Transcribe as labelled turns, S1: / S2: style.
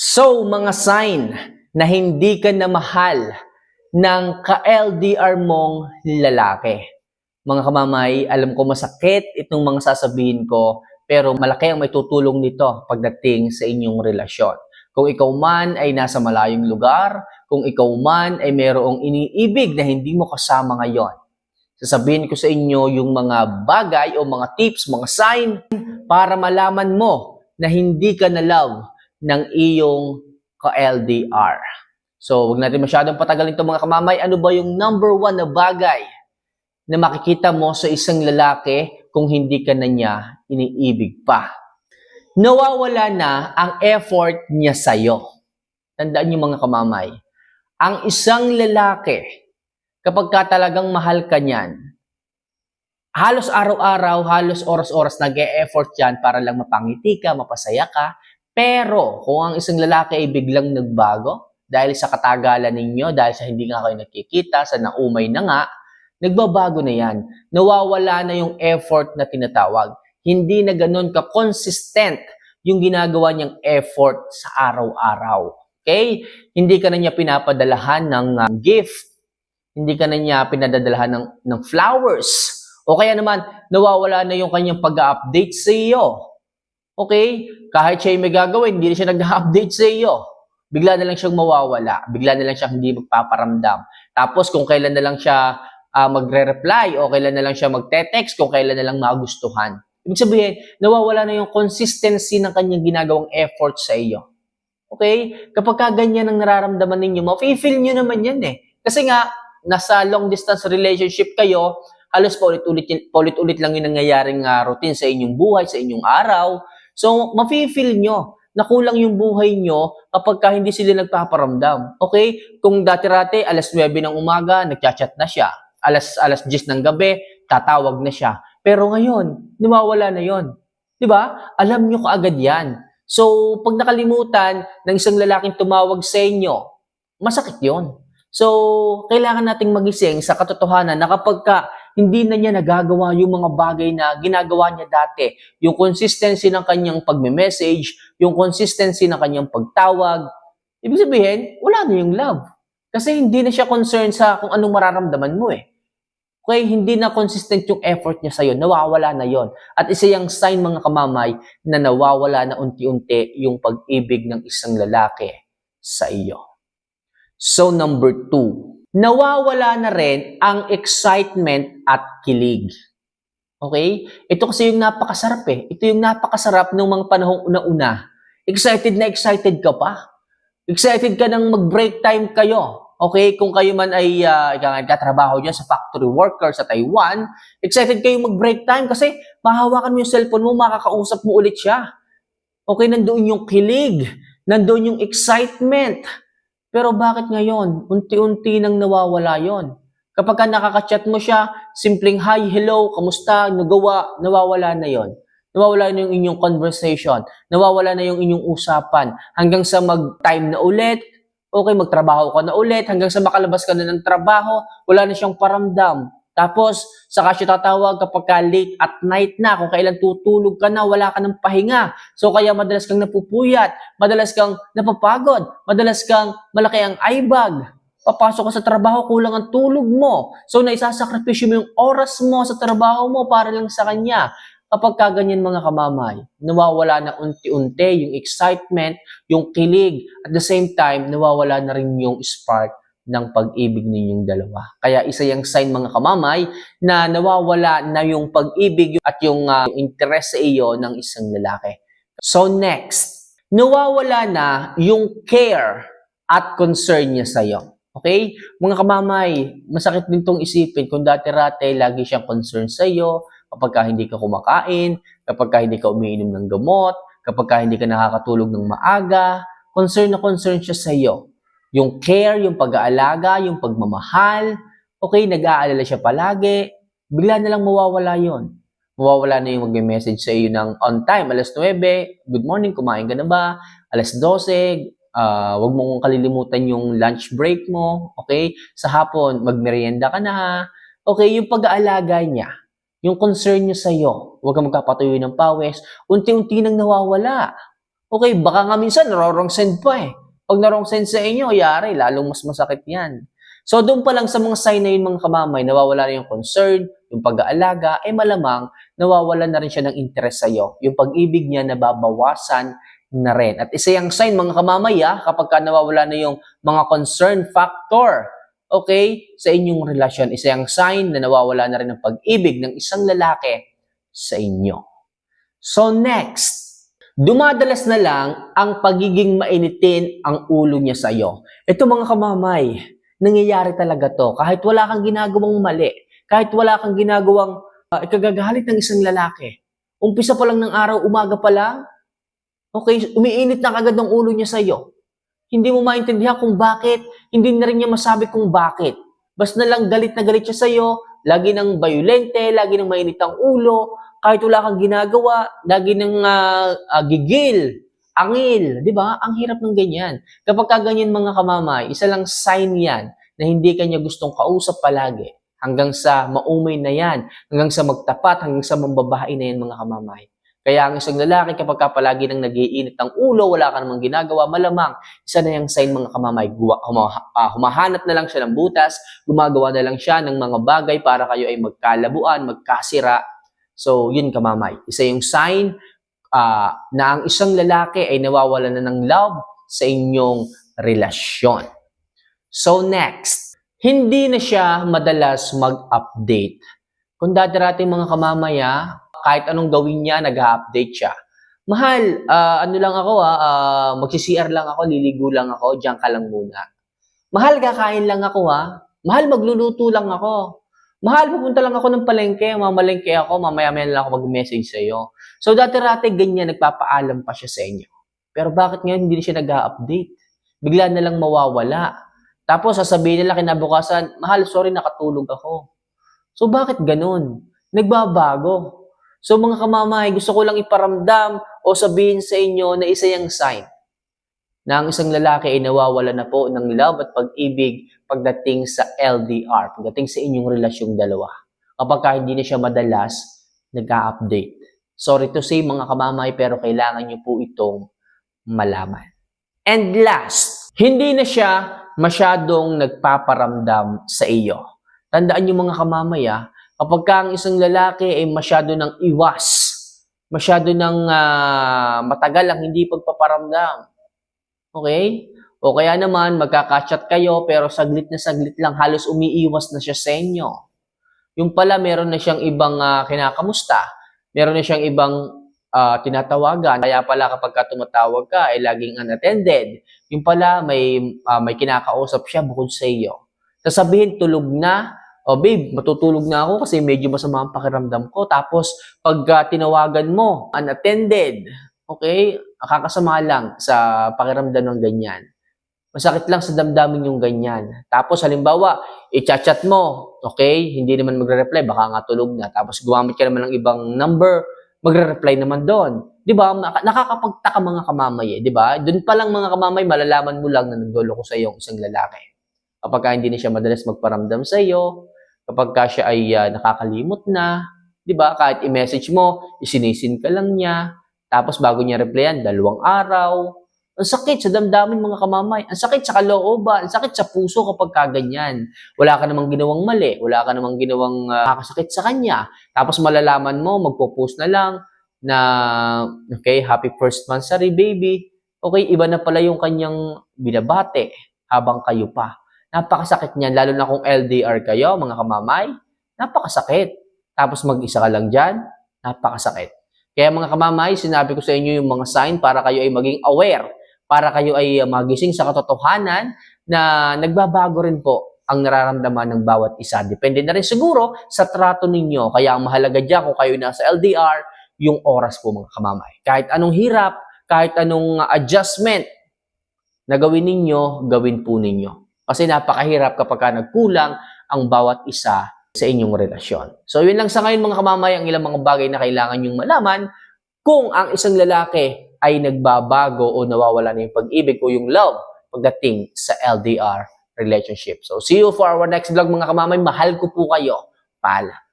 S1: So, mga sign na hindi ka na mahal ng ka-LDR mong lalaki. Mga kamamay, alam ko masakit itong mga sasabihin ko, pero malaki ang may tutulong nito pagdating sa inyong relasyon. Kung ikaw man ay nasa malayong lugar, kung ikaw man ay mayroong iniibig na hindi mo kasama ngayon, sasabihin ko sa inyo yung mga bagay o mga tips, mga sign para malaman mo na hindi ka na love ng iyong ka-LDR. So, wag natin masyadong patagalin itong mga kamamay. Ano ba yung number one na bagay na makikita mo sa isang lalaki kung hindi ka na niya iniibig pa? Nawawala na ang effort niya sa'yo. Tandaan niyo mga kamamay. Ang isang lalaki, kapag ka talagang mahal ka niyan, halos araw-araw, halos oras-oras nag-e-effort yan para lang mapangiti ka, mapasaya ka. Pero kung ang isang lalaki ay biglang nagbago, dahil sa katagalan ninyo, dahil sa hindi nga kayo nakikita, sa naumay na nga, nagbabago na yan. Nawawala na yung effort na tinatawag. Hindi na ganun ka-consistent yung ginagawa niyang effort sa araw-araw. Okay? Hindi ka na niya pinapadalahan ng uh, gift. Hindi ka na niya pinadadalahan ng, ng flowers. O kaya naman, nawawala na yung kanyang pag-update sa iyo. Okay? Kahit siya may gagawin, hindi siya nag-update sa iyo. Bigla na lang siyang mawawala. Bigla na lang siya hindi magpaparamdam. Tapos kung kailan na lang siya uh, magre-reply o kailan na lang siya magte-text, kung kailan na lang magustuhan. Ibig sabihin, nawawala na yung consistency ng kanyang ginagawang effort sa iyo. Okay? Kapag ka ganyan ang nararamdaman ninyo, mafe-feel nyo naman yan eh. Kasi nga, nasa long distance relationship kayo, halos paulit-ulit, paulit-ulit lang yung nangyayaring uh, routine sa inyong buhay, sa inyong araw. So, mafe-feel nyo na kulang yung buhay nyo kapag ka hindi sila nagpaparamdam. Okay? Kung dati-rate, alas 9 ng umaga, nagchat-chat na siya. Alas, alas 10 ng gabi, tatawag na siya. Pero ngayon, nawawala na yon. Di ba? Alam nyo kaagad yan. So, pag nakalimutan ng isang lalaking tumawag sa inyo, masakit yon. So, kailangan nating magising sa katotohanan na kapag ka hindi na niya nagagawa yung mga bagay na ginagawa niya dati, yung consistency ng kanyang pagme-message, yung consistency ng kanyang pagtawag, ibig sabihin, wala na yung love. Kasi hindi na siya concerned sa kung anong mararamdaman mo eh. Okay, hindi na consistent yung effort niya sa'yo, nawawala na yon. At isa yung sign mga kamamay na nawawala na unti-unti yung pag-ibig ng isang lalaki sa iyo. So number two, nawawala na rin ang excitement at kilig. Okay? Ito kasi yung napakasarap eh. Ito yung napakasarap ng mga panahong una-una. Excited na excited ka pa. Excited ka nang mag-break time kayo. Okay, kung kayo man ay uh, katrabaho dyan sa factory worker sa Taiwan, excited kayo mag-break time kasi mahawakan mo yung cellphone mo, makakausap mo ulit siya. Okay, nandoon yung kilig, nandoon yung excitement. Pero bakit ngayon, unti-unti nang nawawala yon? Kapag ka nakaka-chat mo siya, simpleng hi, hello, kamusta, nagawa, nawawala na yon. Nawawala na yung inyong conversation. Nawawala na yung inyong usapan. Hanggang sa mag-time na ulit, okay, magtrabaho ka na ulit, hanggang sa makalabas ka na ng trabaho, wala na siyang paramdam. Tapos, saka siya tatawag kapag ka late at night na, kung kailan tutulog ka na, wala ka ng pahinga. So, kaya madalas kang napupuyat, madalas kang napapagod, madalas kang malaki ang eye bag. Papasok ka sa trabaho, kulang ang tulog mo. So, naisasakripisyo mo yung oras mo sa trabaho mo para lang sa kanya. Kapag kaganyan mga kamamay, nawawala na unti-unti yung excitement, yung kilig. At the same time, nawawala na rin yung spark ng pag-ibig ninyong dalawa. Kaya isa yung sign mga kamamay na nawawala na yung pag-ibig at yung uh, interest sa iyo ng isang lalaki. So next, nawawala na yung care at concern niya sa iyo. Okay? Mga kamamay, masakit din tong isipin kung dati-rate lagi siyang concerned sa iyo, kapag ka hindi ka kumakain, kapag ka hindi ka umiinom ng gamot, kapag ka hindi ka nakakatulog ng maaga, concern na concern siya sa iyo. Yung care, yung pag-aalaga, yung pagmamahal, okay, nag-aalala siya palagi, bigla na lang mawawala yon. Mawawala na yung mag-message sa iyo ng on time, alas 9, good morning, kumain ka na ba? Alas 12, uh, wag mong kalilimutan yung lunch break mo, okay? Sa hapon, magmerienda ka na. Okay, yung pag-aalaga niya, yung concern niya sa iyo, huwag kang magkapatuloy ng pawis, unti-unti nang nawawala. Okay, baka nga minsan narorong send pa eh. Pag narong send sa inyo, yari, lalong mas masakit yan. So doon pa lang sa mga sign na yun mga kamamay, nawawala na yung concern, yung pag-aalaga, eh malamang nawawala na rin siya ng interest sa'yo. Yung pag-ibig niya nababawasan na rin. At isa yung sign mga kamamay ah, kapag ka nawawala na yung mga concern factor, okay, sa inyong relasyon. Isa yung sign na nawawala na rin ng pag-ibig ng isang lalaki sa inyo. So next, dumadalas na lang ang pagiging mainitin ang ulo niya sa iyo. Ito mga kamamay, nangyayari talaga to. Kahit wala kang ginagawang mali, kahit wala kang ginagawang uh, ikagagalit ng isang lalaki. Umpisa pa lang ng araw, umaga pa lang, okay, umiinit na kagad ng ulo niya sa iyo. Hindi mo maintindihan kung bakit, hindi na rin niya masabi kung bakit. Basta na lang galit na galit siya sa iyo, lagi ng violente, lagi ng mainit ang ulo, kahit wala kang ginagawa, lagi ng ah, ah, gigil, angil, di ba? Ang hirap ng ganyan. Kapag ka ganyan mga kamamay, isa lang sign yan na hindi kanya gustong kausap palagi. Hanggang sa maumay na yan, hanggang sa magtapat, hanggang sa mambabae na yan mga kamamay. Kaya ang isang lalaki kapag ka palagi nang nagiinit ang ulo, wala ka namang ginagawa, malamang isa na yung sign mga kamamay. Ah, humahanap na lang siya ng butas, gumagawa na lang siya ng mga bagay para kayo ay magkalabuan, magkasira, So, yun kamamay. Isa yung sign ah, na ang isang lalaki ay nawawala na ng love sa inyong relasyon. So, next. Hindi na siya madalas mag-update. Kung dati natin mga kamamaya, kahit anong gawin niya, nag-update siya. Mahal, ah, ano lang ako ah, ah, magsi-CR lang ako, liligo lang ako, diyan ka lang muna. Mahal, kakain lang ako ha. Mahal, magluluto lang ako. Mahal, pupunta lang ako ng palengke, mamalengke ako, mamaya-maya lang ako mag-message sa iyo. So dati-rati ganyan, nagpapaalam pa siya sa inyo. Pero bakit ngayon hindi siya nag-update? Bigla na lang mawawala. Tapos sasabihin nila kinabukasan, mahal, sorry, nakatulog ako. So bakit ganun? Nagbabago. So mga kamamay, gusto ko lang iparamdam o sabihin sa inyo na isa yung sign na ang isang lalaki ay nawawala na po ng love at pag-ibig pagdating sa LDR, pagdating sa inyong relasyong dalawa. Kapag ka hindi na siya madalas nag-update. Sorry to say mga kamamay pero kailangan niyo po itong malaman. And last, hindi na siya masyadong nagpaparamdam sa iyo. Tandaan niyo mga kamamay ah, kapag ka ang isang lalaki ay masyado ng iwas, masyado ng ah, matagal ang hindi pagpaparamdam, Okay? O kaya naman, magkakachat kayo, pero saglit na saglit lang, halos umiiwas na siya sa inyo. Yung pala, meron na siyang ibang ah, kinakamusta. Meron na siyang ibang ah, tinatawagan. Kaya pala kapag ka tumatawag ka, ay laging unattended. Yung pala, may, ah, may kinakausap siya bukod sa iyo. Sasabihin, tulog na. O babe, matutulog na ako kasi medyo masama ang pakiramdam ko. Tapos, pag ah, tinawagan mo, unattended. Okay? Nakakasama lang sa pakiramdam ng ganyan. Masakit lang sa damdamin yung ganyan. Tapos halimbawa, i-chat mo, okay? Hindi naman magre-reply, baka nga tulog na. Tapos gumamit ka naman ng ibang number, magre-reply naman doon. 'Di ba? Naka- Nakakapagtaka mga kamamay, eh, 'di ba? Doon pa lang mga kamamay, malalaman mo lang na nagdolo ko sa iyo ang isang lalaki. Kapag ka hindi na siya madalas magparamdam sa iyo, kapag ka siya ay ah, nakakalimot na, 'di ba? Kahit i-message mo, isinisin ka lang niya, tapos bago niya replyan, dalawang araw. Ang sakit sa damdamin mga kamamay. Ang sakit sa kalooban. Ang sakit sa puso kapag kaganyan. Wala ka namang ginawang mali. Wala ka namang ginawang uh, kakasakit sa kanya. Tapos malalaman mo, magpo-post na lang na, okay, happy first monthsary baby. Okay, iba na pala yung kanyang binabate habang kayo pa. Napakasakit niyan, lalo na kung LDR kayo, mga kamamay. Napakasakit. Tapos mag-isa ka lang dyan, napakasakit. Kaya mga kamamay, sinabi ko sa inyo yung mga sign para kayo ay maging aware, para kayo ay magising sa katotohanan na nagbabago rin po ang nararamdaman ng bawat isa. Depende na rin siguro sa trato ninyo. Kaya ang mahalaga dyan kung kayo nasa LDR, yung oras po mga kamamay. Kahit anong hirap, kahit anong adjustment na gawin ninyo, gawin po ninyo. Kasi napakahirap kapag ka nagkulang ang bawat isa sa inyong relasyon. So, yun lang sa ngayon mga kamamay, ang ilang mga bagay na kailangan nyong malaman kung ang isang lalaki ay nagbabago o nawawala na yung pag-ibig o yung love pagdating sa LDR relationship. So, see you for our next vlog mga kamamay. Mahal ko po kayo. Paalam.